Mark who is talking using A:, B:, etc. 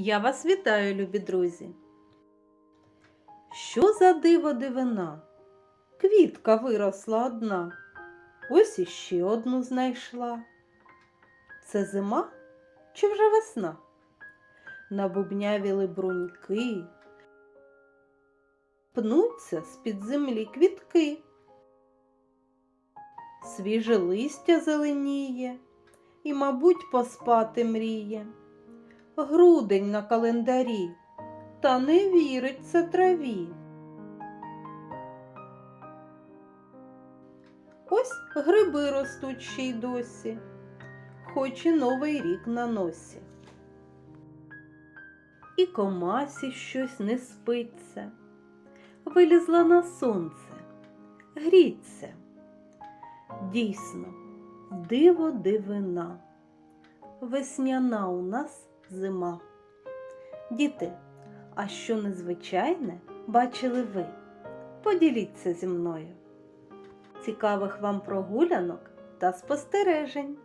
A: Я вас вітаю, любі друзі. Що за диво дивина? Квітка виросла одна. Ось іще одну знайшла. Це зима чи вже весна? Набубнявіли бруньки, пнуться з-під землі квітки. Свіже листя зеленіє і, мабуть, поспати мріє. Грудень на календарі, та не віриться траві. Ось гриби ростуть ще й досі, хоч і новий рік на носі. І комасі щось не спиться, вилізла на сонце, гріться. Дійсно, диво дивина, весняна у нас зима. Діти, а що незвичайне бачили ви? Поділіться зі мною. Цікавих вам прогулянок та спостережень!